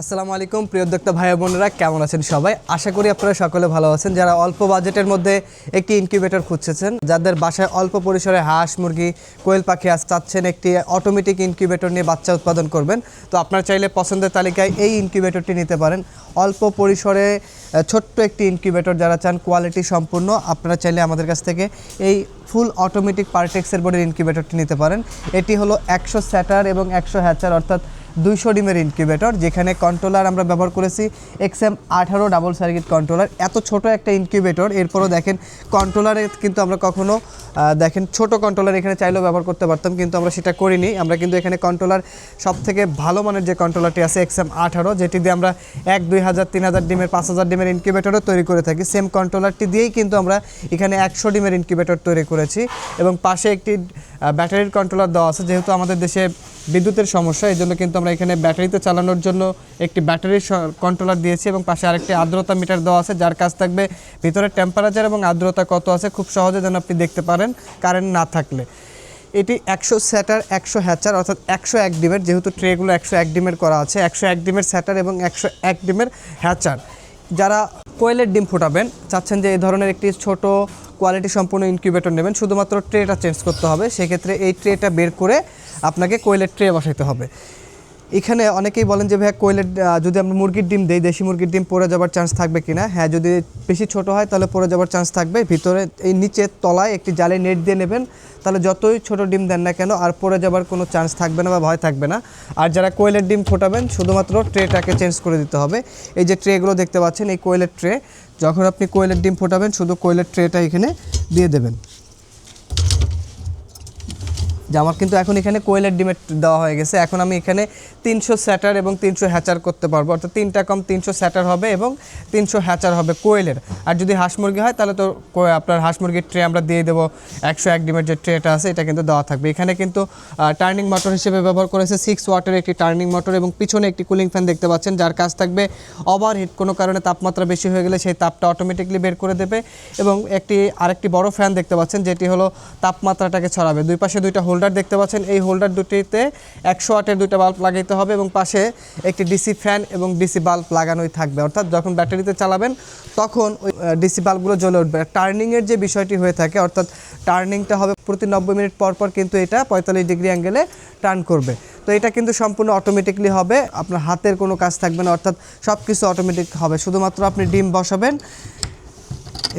আসসালামু আলাইকুম, প্রিয় ভাই বোনেরা, কেমন আছেন সবাই? আশা করি আপনারা সকলে ভালো আছেন। যারা অল্প বাজেটের মধ্যে একটি ইনকিউবেটর খুঁজছেন, যাদের বাসায় অল্প পরিসরে হাঁস, মুরগি, কোয়েল পাখি আস চাচ্ছেন একটি অটোমেটিক ইনকিউবেটর নিয়ে বাচ্চা উৎপাদন করবেন। তো আপনারা চাইলে পছন্দের তালিকায় এই ইনকিউবেটরটি নিতে পারেন। অল্প পরিসরে ছোট্ট একটি ইনকিউবেটর যারা চান কোয়ালিটি সম্পূর্ণ, আপনারা চাইলে আমাদের কাছ থেকে এই ফুল অটোমেটিক পার্টেক্সের বোর্ডের ইনকিউবেটরটি নিতে পারেন। এটি হলো একশো স্যাটার এবং একশো হ্যাচার অর্থাৎ দুইশো ডিমের ইনকিউবেটর যেখানে কন্ট্রোলার আমরা ব্যবহার করেছি এক্সএম আঠারো ডাবল সার্কিট কন্ট্রোলার এত ছোট একটা ইনকিউবেটর এরপরও দেখেন কন্ট্রোলারে কিন্তু আমরা কখনো আহ, দেখেন ছোট কন্ট্রোলার এখানে চাইলেও ব্যবহার করতে পারতাম কিন্তু আমরা সেটা করিনি। আমরা কিন্তু এখানে কন্ট্রোলার সব থেকে ভালো মানের যে কন্ট্রোলারটি আছে এক্সএম আঠারো যেটি দিয়ে আমরা এক দুই হাজার তিন হাজার ডিমের পাঁচ হাজার ডিমের ইনকিউবেটরও তৈরি করে থাকি। সেম কন্ট্রোলারটি দিয়েই কিন্তু আমরা এখানে একশো ডিমের ইনকিউবেটর তৈরি করেছি। এবং পাশে একটি ব্যাটারির কন্ট্রোলার দেওয়া আছে, যেহেতু আমাদের দেশে বিদ্যুতের সমস্যা, এই জন্য কিন্তু আমরা এখানে ব্যাটারিতে চালানোর জন্য একটি ব্যাটারির কন্ট্রোলার দিয়েছি এবং পাশে আরেকটি আর্দ্রতা মিটার দেওয়া আছে, যার কাজ থাকবে ভিতরে টেম্পারেচার এবং আর্দ্রতা কত আছে, খুব সহজে যেন আপনি দেখতে পারেন কারেন্ট না থাকলে। এটি একশো স্যাটার, একশো হ্যাচার, অর্থাৎ একশো এক ডিমের, যেহেতু ট্রেগুলো একশো এক ডিমের করা আছে, একশো এক ডিমের স্যাটার এবং একশো এক ডিমের হ্যাচার। যারা কোয়েলের ডিম ফোটাবেন, চাচ্ছেন যে এই ধরনের একটি ছোট কোয়ালিটি সম্পূর্ণ ইনকিউবেটর নেবেন। শুধুমাত্র ট্রেটা চেঞ্জ করতে হবে। সেক্ষেত্রে এই ট্রেটা বের করে আপনাকে কোয়েলের ট্রে বসাইতে হবে। এখানে অনেকেই বলেন যে, ভাইয়া, কোয়েলের যদি আমরা মুরগির ডিম দেই, দেশি মুরগির ডিম পড়ে যাওয়ার চান্স থাকবে কিনা? হ্যাঁ যদি বেশি ছোট হয়, তাহলে পড়ে যাওয়ার চান্স থাকবে। ভিতরে, এই নিচে তলায় একটি জালে নেট দিয়ে নেবেন, তাহলে যতই ছোট ডিম দেন না কেন, আর পড়ে যাওয়ার কোনো চান্স থাকবে না বা ভয় থাকবে না। আর যারা কোয়েলের ডিম ফোটাবেন, শুধুমাত্র ট্রেটাকে চেঞ্জ করে দিতে হবে। এই যে ট্রেগুলো দেখতে পাচ্ছেন, এই কোয়েলের ট্রে, যখন আপনি কোয়েলের ডিম ফোটাবেন, শুধু কোয়েলের ট্রেটা এখানে দিয়ে দেবেন। যে আমার কিন্তু এখন এখানে কোয়েলের ডিমের দেওয়া হয়ে গেছে। এখন আমি এখানে তিনশো স্যাটার এবং তিনশো হ্যাচার করতে পারব। অর্থাৎ তিনটা কম তিনশো স্যাটার হবে এবং তিনশো হ্যাচার হবে কোয়েলের। আর যদি হাঁস মুরগি হয়, তাহলে তো আপনার হাঁস মুরগির ট্রে আমরা দিয়ে দেবো। একশো এক ডিমের যে ট্রেটা আছে, এটা কিন্তু দেওয়া থাকবে। এখানে কিন্তু টার্নিং মোটর হিসেবে ব্যবহার করেছে সিক্স ওয়াটের একটি টার্নিং মোটর এবং পিছনে একটি কুলিং ফ্যান দেখতে পাচ্ছেন, যার কাজ থাকবে ওভারহিট কোনো কারণে তাপমাত্রা বেশি হয়ে গেলে সেই তাপটা অটোমেটিকলি বের করে দেবে এবং একটি, আরেকটি বড় ফ্যান দেখতে পাচ্ছেন, যেটি হলো তাপমাত্রাটাকে ছড়াবে। দুই পাশে দুইটা হোল্ডার দেখতে পাচ্ছেন। এই হোল্ডার দুটিতে একশো ওয়াটের দুইটা বাল্ব লাগাইতে হবে এবং পাশে একটি ডিসি ফ্যান এবং ডিসি বাল্ব লাগানোই থাকবে। অর্থাৎ যখন ব্যাটারিতে চালাবেন, তখন ওই ডিসি বাল্বগুলো জ্বলে উঠবে। টার্নিংয়ের যে বিষয়টি হয়ে থাকে, অর্থাৎ টার্নিংটা হবে প্রতি নব্বই মিনিট পর পর কিন্তু এটা পঁয়তাল্লিশ ডিগ্রি অ্যাঙ্গেলে টার্ন করবে। তো এটা কিন্তু সম্পূর্ণ অটোমেটিকলি হবে, আপনার হাতের কোনো কাজ থাকবে না, অর্থাৎ সব কিছু অটোমেটিক হবে। শুধুমাত্র আপনি ডিম বসাবেন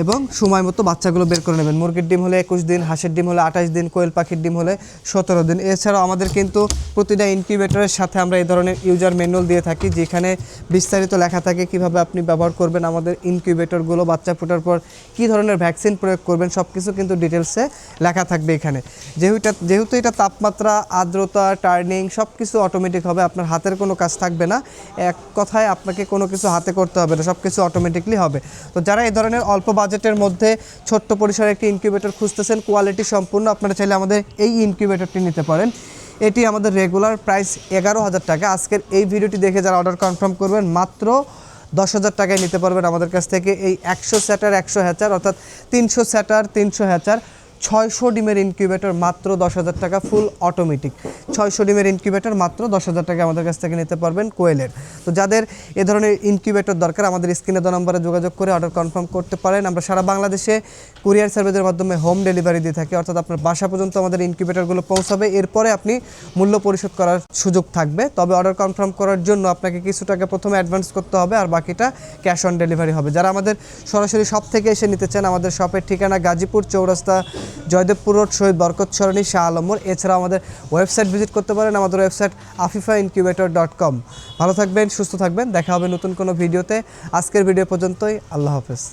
এবং সময় মতো বাচ্চাগুলো বের করে নেবেন। মুরগির ডিম হলে একুশ দিন, হাঁসের ডিম হলে আঠাশ দিন, কোয়েল পাখির ডিম হলে সতেরো দিন। এছাড়াও আমাদের কিন্তু প্রতিটা ইনকিউবেটরের সাথে আমরা এই ধরনের ইউজার ম্যানুয়াল দিয়ে থাকি, যেখানে বিস্তারিত লেখা থাকে কীভাবে আপনি ব্যবহার করবেন, আমাদের ইনকিউবেটরগুলো বাচ্চা ফোটার পর কী ধরনের ভ্যাকসিন প্রয়োগ করবেন সব কিছু কিন্তু ডিটেলসে লেখা থাকবে এখানে। যেহেতু যেহেতু এটা তাপমাত্রা, আর্দ্রতা, টার্নিং সব কিছু অটোমেটিক হবে, আপনার হাতের কোনো কাজ থাকবে না। এক কথায় আপনাকে কোনো কিছু হাতে করতে হবে না সব কিছু অটোমেটিকলি হবে। তো যারা এই ধরনের অল্প বাজেটের মধ্যে ছোট্ট পরিসরে একটি ইনকিউবেটর খুঁজতেছেন। কোয়ালিটি সম্পূর্ণ। আপনারা চাইলে আমাদের এই ইনকিউবেটরটি নিতে পারেন। এটি আমাদের রেগুলার প্রাইস এগারো হাজার টাকা। আজকের এই ভিডিওটি দেখে যারা অর্ডার কনফার্ম করবেন, মাত্র দশ হাজার টাকায় নিতে পারবেন আমাদের কাছ থেকে। এই একশো স্যাটার একশো হ্যাচার অর্থাৎ তিনশো স্যাটার তিনশো হ্যাচার ছয়শো ডিমের ইনকিউবেটর মাত্র দশ হাজার টাকা ফুল অটোমেটিক ছয়শো ডিমের ইনকিউবেটর মাত্র দশ হাজার টাকা আমাদের কাছ থেকে নিতে পারবেন কোয়েলের। তো যাদের এ ধরনের ইনকিউবেটর দরকার, আমাদের স্ক্রিনে দেওয়া নম্বরে যোগাযোগ করে অর্ডার কনফার্ম করতে পারেন। আমরা সারা বাংলাদেশে কুরিয়ার সার্ভিসের মাধ্যমে হোম ডেলিভারি দিয়ে থাকি, অর্থাৎ আপনার বাসা পর্যন্ত আমাদের ইনকিউবেটরগুলো পৌঁছাবে। এরপরে আপনি মূল্য পরিশোধ করার সুযোগ থাকবে। তবে অর্ডার কনফার্ম করার জন্য আপনাকে কিছু টাকা প্রথমে অ্যাডভান্স করতে হবে আর বাকিটা ক্যাশ অন ডেলিভারি হবে। যারা আমাদের সরাসরি শপ থেকে এসে নিতে চান, আমাদের শপের ঠিকানা গাজীপুর চৌরাস্তা জয়দেবপুর রোড, শহীদ বরকত সরণি, শাহ আলমোর এছাড়া আমাদের ওয়েবসাইট ভিজিট করতে পারেন আমাদের website Afifa incubator dot com. ভালো থাকবেন, সুস্থ থাকবেন। দেখা হবে নতুন কোনো ভিডিওতে। আজকের ভিডিও পর্যন্তই। আল্লাহ হাফেজ।